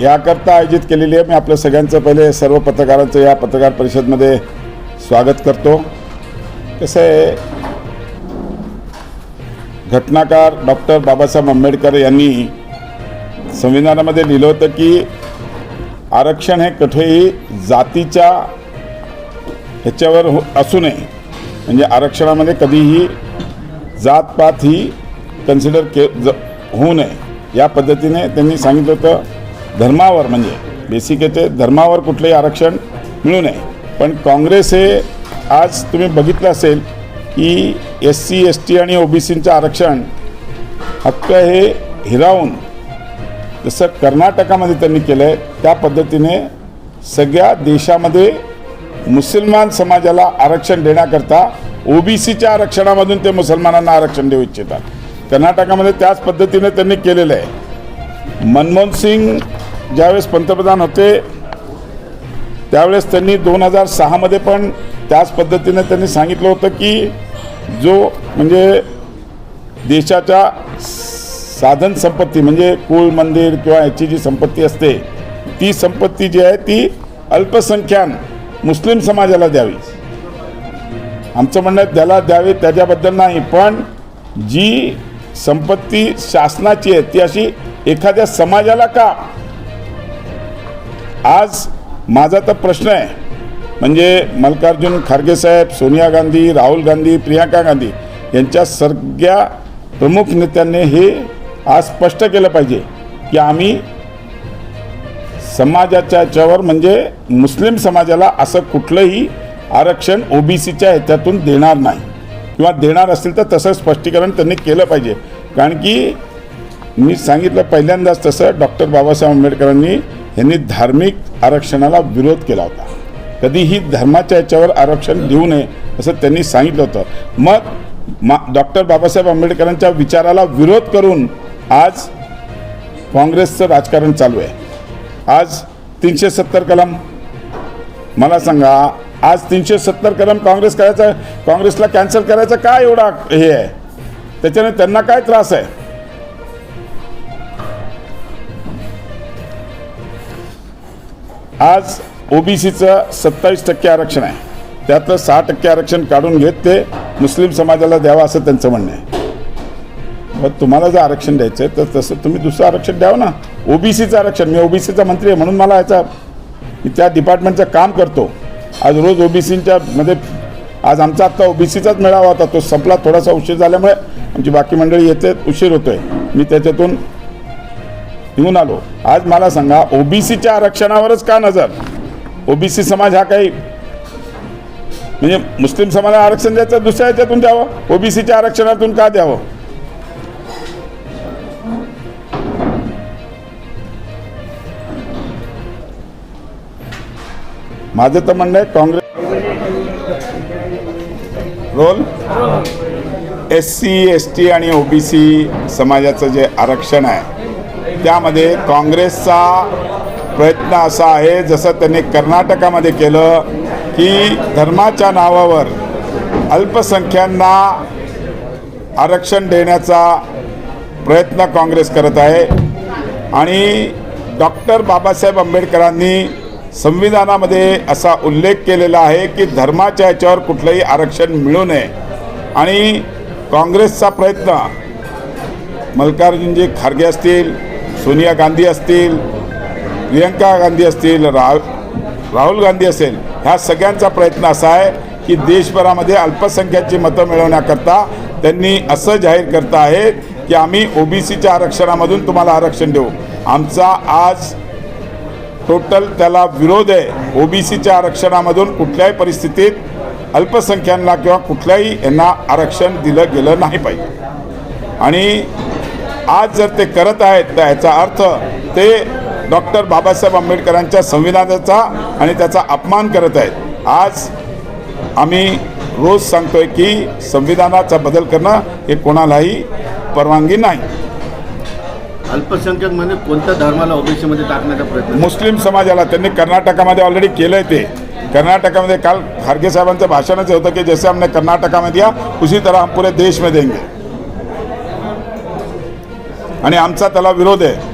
याकरता आयोजित केलेली आहे. मी आपलं सगळ्यांचं पहिले सर्व पत्रकारांचं या पत्रकार परिषदमध्ये स्वागत करतो. कसं आहे घटनाकार डॉक्टर बाबासाहेब आंबेडकर यांनी संविधानामध्ये लिहिलं होतं की आरक्षण हे कुठेही जातीच्या ह्याच्यावर हो असू नये. म्हणजे आरक्षणामध्ये कधीही जातपात ही कन्सिडर के ज होऊ नये. या पद्धतीने त्यांनी सांगितलं होतं धर्मावर म्हणजे बेसिक येते धर्मावर कुठलंही आरक्षण मिळू नये. पण काँग्रेस हे आज तुम्ही बघितलं असेल की एस सी एस टी आणि ओ बी सींचं आरक्षण हक्क हे हिरावून जसं कर्नाटकामध्ये त्यांनी केलं आहे त्या पद्धतीने सगळ्या देशामध्ये मुसलमान समाजाला आरक्षण देण्याकरता ओबीसीच्या आरक्षणामधून ते मुसलमानांना आरक्षण देऊ इच्छितात. कर्नाटकामध्ये त्याच पद्धतीने त्यांनी केलेलं आहे. मनमोहन सिंग ज्यावेळेस पंतप्रधान होते त्यावेळेस त्यांनी दोन हजार सहामध्ये पण त्याच पद्धतीने त्यांनी सांगितलं होतं की जो म्हणजे देशाच्या साधन संपत्ती म्हणजे कुळ मंदिर किंवा याची जी संपत्ती असते ती संपत्ती जी आहे ती अल्पसंख्यान मुस्लिम समाजाला द्यावी. आमचं म्हणणं त्याला द्यावी त्याच्याबद्दल नाही पण जी संपत्ती शासनाची आहे ती अशी एखाद्या समाजाला का आज माझा तर प्रश्न आहे. म्हणजे मल्लिकार्जुन खरगे साहेब सोनिया गांधी राहुल गांधी प्रियांका गांधी यांच्या सगळ्या प्रमुख नेत्यांनी हे आज स्पष्ट केलं पाहिजे की आम्ही समाजाच्या याच्यावर म्हणजे मुस्लिम समाजाला असं कुठलंही आरक्षण ओबीसीच्या ह्याच्यातून देणार नाही. किंवा देणार असेल तर तसं स्पष्टीकरण त्यांनी केलं पाहिजे. कारण की मी सांगितलं पहिल्यांदाच तसं डॉक्टर बाबासाहेब आंबेडकरांनी यांनी धार्मिक आरक्षणाला विरोध केला होता. कधीही धर्माच्या याच्यावर आरक्षण देऊ नये असं त्यांनी सांगितलं होतं. मग मा डॉक्टर बाबासाहेब आंबेडकरांच्या विचाराला विरोध करून आज काँग्रेसचं राजकारण चालू आहे. आज तीनशे सत्तर कलम. मला सांगा आज तीनशे सत्तर कलम काँग्रेस करायचं काँग्रेसला कॅन्सल करायचं काय एवढा हे आहे? त्याच्याने त्यांना काय त्रास आहे? आज ओबीसीचं सत्तावीस टक्के आरक्षण आहे. त्यातलं सहा टक्के आरक्षण काढून घेत ते मुस्लिम समाजाला द्यावं असं त्यांचं म्हणणं आहे. मग तुम्हाला जर आरक्षण द्यायचं आहे तर तसं तुम्ही दुसरं आरक्षण द्यावं ना. ओबीसीचं आरक्षण मी ओबीसीचा मंत्री आहे म्हणून मला याचा मी त्या डिपार्टमेंटचं काम करतो. आज रोज ओबीसीच्या मध्ये आज आमचा आत्ता ओबीसीचाच मेळावा होता तो संपला. थोडासा उशीर झाल्यामुळे आमची बाकी मंडळी येते उशीर होतोय. मी त्याच्यातून निघून आलो. आज मला सांगा ओबीसीच्या आरक्षणावरच का नजर? ओबीसी समाज हा काही म्हणजे मुस्लिम समाजाला आरक्षण द्यायचं दुसऱ्या याच्यातून द्यावं? ओबीसीच्या आरक्षणातून का द्यावं? माझं तर म्हणणं आहे Congress role? S C S T आणि ओबीसी समाजाचं जे आरक्षण आहे त्यामध्ये काँग्रेसचा प्रयत्न असा आहे जसं त्यांनी कर्नाटकामध्ये केलं की धर्माच्या नावावर अल्पसंख्यांना आरक्षण देण्याचा प्रयत्न काँग्रेस करत आहे. आणि डॉक्टर बाबासाहेब आंबेडकरांनी संविधानामध्ये असा उल्लेख केलेला आहे की धर्माच्या याच्यावर कुठलंही आरक्षण मिळू नये. आणि काँग्रेसचा प्रयत्न मल्लिकार्जुनजी खारगे असतील सोनिया गांधी असतील प्रियंका गांधी असतील रा राहुल गांधी असेल ह्या सगळ्यांचा प्रयत्न असा आहे की देशभरामध्ये अल्पसंख्याची मतं मिळवण्याकरता त्यांनी असं जाहीर करत आहेत की आम्ही ओबीसीच्या आरक्षणामधून तुम्हाला आरक्षण देऊ. आमचा आज टोटल त्याला विरोध आहे. ओबीसीच्या आरक्षणामधून कुठल्याही परिस्थितीत अल्पसंख्यांना किंवा कुठल्याही यांना आरक्षण दिलं गेलं नाही पाहिजे. आणि आज जर ते करत आहेत तर याचा अर्थ ते डॉक्टर बाबासाहेब आंबेडकरांच्या संविधानाचा आणि त्याचा अपमान करत आहेत. आज आम्ही रोज सांगतोय की संविधानाचा बदल करणं हे कोणालाही परवानगी नाही. अल्पसंख्याक म्हणजे कोणत्या धर्माला ओबीसी मध्ये टाकण्याचा प्रयत्न मुस्लिम समाजाला त्यांनी कर्नाटकामध्ये ऑलरेडी केलं आहे ते. कर्नाटकामध्ये काल खारगे साहेबांचं भाषणच होतं की जैसे हमने कर्नाटका में दिया उसी तरह हम पूरे देश में देंगे. आणि आमचा त्याला विरोध आहे.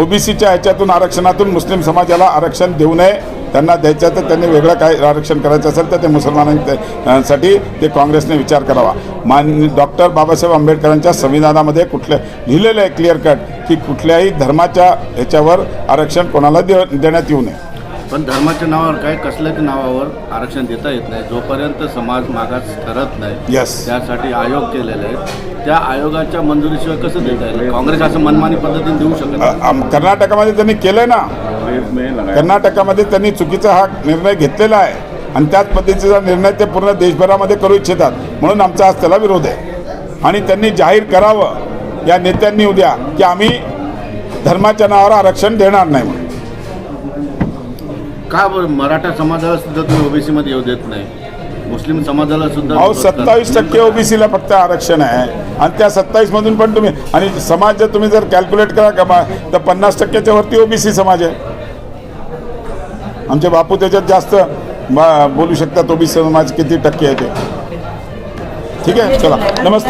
ओबीसीच्या ह्याच्यातून आरक्षणातून मुस्लिम समाजाला आरक्षण देऊ नये. त्यांना द्यायचं तर त्यांनी वेगळं काय आरक्षण करायचं असेल तर ते मुसलमानांसाठी ते काँग्रेसने विचार करावा. मान डॉक्टर बाबासाहेब आंबेडकरांच्या संविधानामध्ये कुठल्या लिहिलेलं आहे क्लिअर कट की कुठल्याही धर्माच्या ह्याच्यावर आरक्षण कोणाला दे देण्यात येऊ नये. पण धर्माच्या नावावर काय कसल्याच नावावर आरक्षण देता येत नाही. जोपर्यंत समाज मागास ठरत नाही Yes. त्यासाठी आयोग केलेले आहेत. त्या आयोगाच्या मंजुरीशिवाय कसं देता येईल? काँग्रेस असं मनमानी पद्धतीने देऊ शकत अ- नाही. आम- कर्नाटकामध्ये त्यांनी केलंय ना? कर्नाटकामध्ये त्यांनी चुकीचा हा निर्णय घेतलेला आहे. आणि त्याच पद्धतीचा निर्णय ते पूर्ण देशभरामध्ये करू इच्छितात. म्हणून आमचा आज त्याला विरोध आहे. आणि त्यांनी जाहीर करावं. या नेत्यांनी उद्या की आम्ही धर्माच्या नावावर आरक्षण देणार नाही म्हणून. का बरं मराठा समाजाला सुद्धा तुम्ही ओबीसी मध्ये येऊ देत नाही? मुस्लिम समाजाला सुद्धा अहो. सत्तावीस टक्के ओबीसीला फक्त आरक्षण आहे. आणि त्या सत्तावीस मधून पण तुम्ही आणि समाज जर तुम्ही जर कॅल्क्युलेट करा का बा तर पन्नास टक्क्याच्या वरती ओबीसी समाज आहे. आमचे बापू त्याच्यात जास्त बोलू शकतात ओबीसी समाज किती टक्के आहे ते. ठीक आहे? चला. नमस्ते.